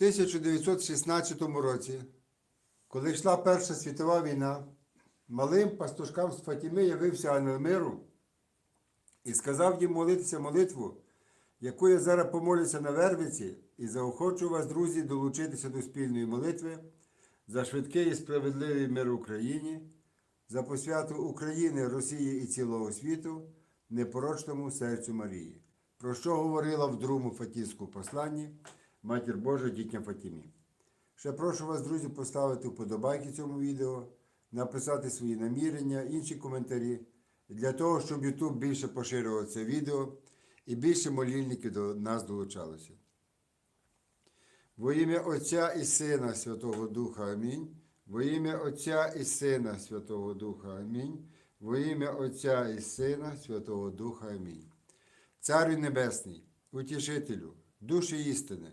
1916 році, коли йшла Перша світова війна, малим пастушкам з Фатіми явився ангел і сказав їм молитися молитву, яку я зараз помолюся на Вервиці, і заохочу вас, друзі, долучитися до спільної молитви за швидкий і справедливий мир Україні, за посвяту України, Росії і цілого світу, непорочному серцю Марії, про що говорила в другому Фатівському посланні Матір Божа дітям Фатімі. Ще прошу вас, друзі, поставити вподобайки цьому відео, написати свої намірення, інші коментарі, для того, щоб YouTube більше поширював це відео і більше молільників до нас долучалося. Во ім'я Отця і Сина Святого Духа Амінь. Во ім'я Отця і Сина Святого Духа Амінь. Во ім'я Отця і Сина Святого Духа Амінь. Царю Небесний, утішителю, душі істини,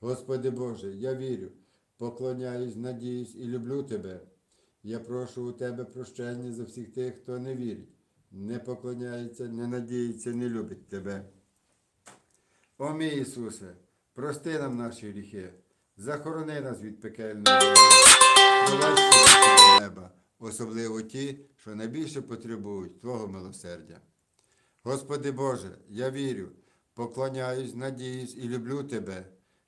Господи Боже, я вірю, поклоняюсь, надіюсь і люблю Тебе. Я прошу у Тебе прощення за всіх тих, хто не вірить, не поклоняється, не надіється, не любить Тебе. О мій Ісусе, прости нам наші гріхи, захорони нас від пекельного неба, особливо ті, що найбільше потребують Твого милосердя. Господи Боже, я вірю, поклоняюсь, надіюсь і люблю Тебе.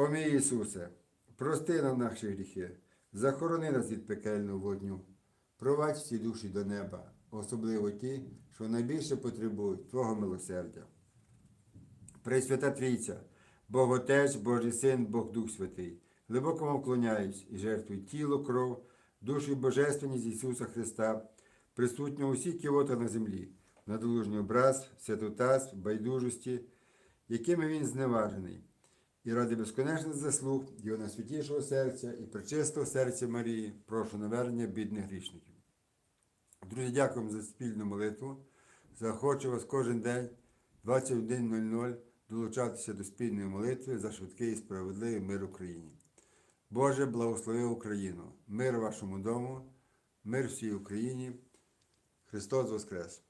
О мій Ісусе, прости нам наші гріхи, захорони нас від пекельного вогню, провадь всі душі до неба, особливо ті, що найбільше потребують Твого милосердя. Пресвята Трійця, Бог Отець, Божий Син, Бог Дух Святий, глибоко вам вклоняюсь і жертвую тіло, кров, душу і божественність Ісуса Христа, присутнього усіх кіота на землі, надолужній образ, святотаз, байдужості, якими він зневажений, і ради безконечних заслуг Його найсвятішого серця і пречистого серця Марії, прошу навернення бідних грішників. Друзі, дякуємо за спільну молитву. Захочу вас кожен день 21.00 долучатися до спільної молитви за швидкий і справедливий мир Україні. Боже, благослови Україну, мир вашому дому, мир всій Україні. Христос Воскрес!